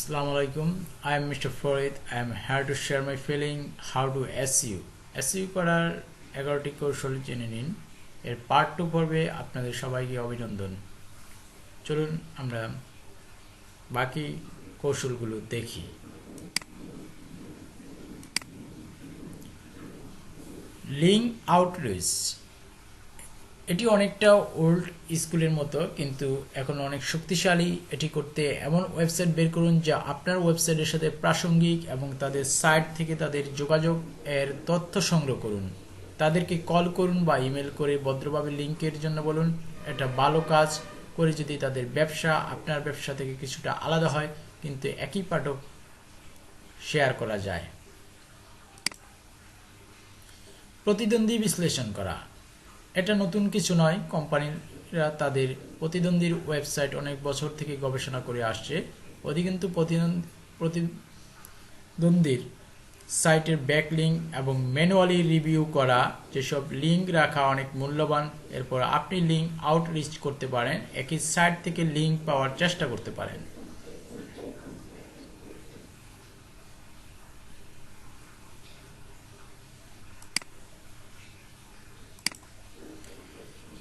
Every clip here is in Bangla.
Assalamu alaikum. I am Mr. Farid. I am here to share my feeling how to SEO. SEO করার এগারোটি কৌশল জেনে নিন এর পার্ট টু পর্বে আপনাদের সবাইকে অভিনন্দন চলুন আমরা বাকি কৌশলগুলো দেখি লিঙ্ক আউটরিচ এটি অনেকটা ওল্ড স্কুলের মতো, কিন্তু এখন অনেক শক্তিশালী। এটি করতে এমন ওয়েবসাইট বের করুন যা আপনার ওয়েবসাইটের সাথে প্রাসঙ্গিক এবং তাদের সাইট থেকে তাদের যোগাযোগ এর তথ্য সংগ্রহ করুন। তাদেরকে কল করুন বা ইমেল করে ভদ্রভাবে লিঙ্কের জন্য বলুন। এটা ভালো কাজ করে যদি তাদের ব্যবসা, আপনার ব্যবসা থেকে কিছুটা আলাদা হয়, কিন্তু একই পাঠক শেয়ার করা যায়। প্রতিদ্বন্দ্বী বিশ্লেষণ করা। এটা নতুন কিছু নয়। কোম্পানিরা তাদের প্রতিদ্বন্দ্বীর ওয়েবসাইট অনেক বছর থেকে গবেষণা করে আসছে। অধিকন্তু প্রতিদ্বন্দ্বীর সাইটের ব্যাকলিঙ্ক এবং ম্যানুয়ালি রিভিউ করা যেসব লিঙ্ক রাখা অনেক মূল্যবান, এরপর আপনি লিঙ্ক আউটরিচ করতে পারেন, একই সাইট থেকে লিঙ্ক পাওয়ার চেষ্টা করতে পারেন।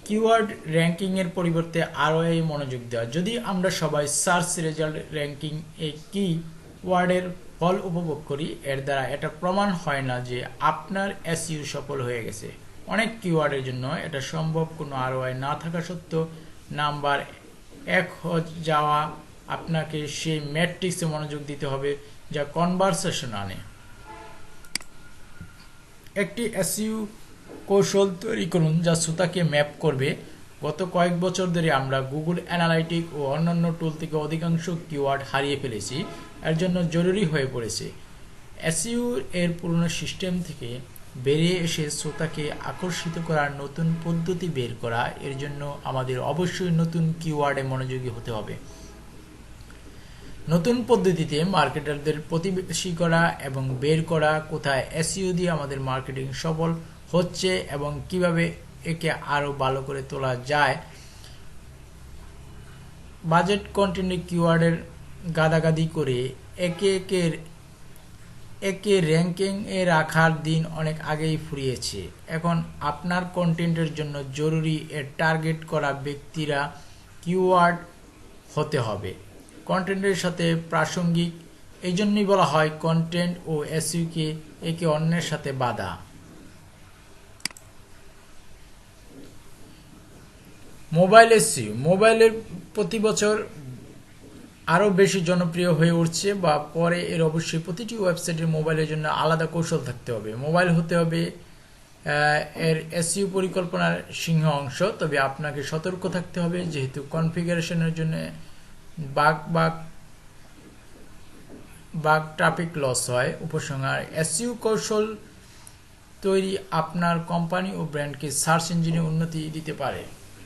কিওয়ার্ড র্যাঙ্কিং এর পরিবর্তে আরও এই মনোযোগ দেওয়া। যদি আমরা সবাই সার্চ রেজাল্ট র্যাঙ্কিং এই কি ওয়ার্ডের ফল উপভোগ করি, এর দ্বারা এটা প্রমাণ হয় না যে আপনার এসইউ সফল হয়ে গেছে। অনেক কিওয়ার্ডের জন্য এটা সম্ভব কোনো আরওআই না থাকা সত্ত্বেও নাম্বার এক যাওয়া আপনাকে সেই ম্যাট্রিক্সে মনোযোগ দিতে হবে যা কনভারসেশন আনে একটি এসইউ কৌশল তৈরি করুন যা শ্রোতাকে ম্যাপ করবে। গত কয়েক বছর ধরে আমরা গুগল অ্যানালাইটিক ও অন্যান্য টুল থেকে অধিকাংশ কিওয়ার্ড হারিয়ে ফেলেছি। এর জন্য জরুরি হয়ে পড়েছে। এসইউ এর পুরনো সিস্টেম থেকে বেরিয়ে এসে শ্রোতাকে আকর্ষিত করার নতুন পদ্ধতি বের করা, এর জন্য আমাদের অবশ্যই নতুন কিওয়ার্ডে মনোযোগী হতে হবে। নতুন পদ্ধতিতে মার্কেটারদের প্রতিবেশী করা এবং বের করা, কোথায় এসইউ দিয়ে আমাদের মার্কেটিং সফল হচ্ছে এবং কীভাবে একে আরও ভালো করে তোলা যায়। বাজেট কন্টেন্ট কিওয়ার্ডের গাদাগাদি করে একে একে একে র্যাঙ্কিং এ রাখার দিন অনেক আগেই ফুরিয়েছে। এখন আপনার কন্টেন্টের জন্য জরুরি এর টার্গেট করা ব্যক্তিরা কিওয়ার্ড হতে হবে। কন্টেন্টের সাথে প্রাসঙ্গিক এই জন্যই বলা হয় কন্টেন্ট ও এসইউকে একে অন্যের সাথে বাধা। মোবাইল এসইউ মোবাইলের প্রতি বছর আরও বেশি জনপ্রিয় হয়ে উঠছে বা পরে এর অবশ্যই প্রতিটি ওয়েবসাইটের মোবাইলের জন্য আলাদা কৌশল থাকতে হবে। মোবাইল হতে হবে এর এসইউ পরিকল্পনার সিংহ অংশ, তবে আপনাকে সতর্ক থাকতে হবে যেহেতু কনফিগারেশনের জন্য bug bug bug traffic loss হয় উপসংহার। এসইউ কৌশল তৈরি আপনার কোম্পানি ও ব্র্যান্ডকে সার্চ ইঞ্জিনে উন্নতি দিতে পারে।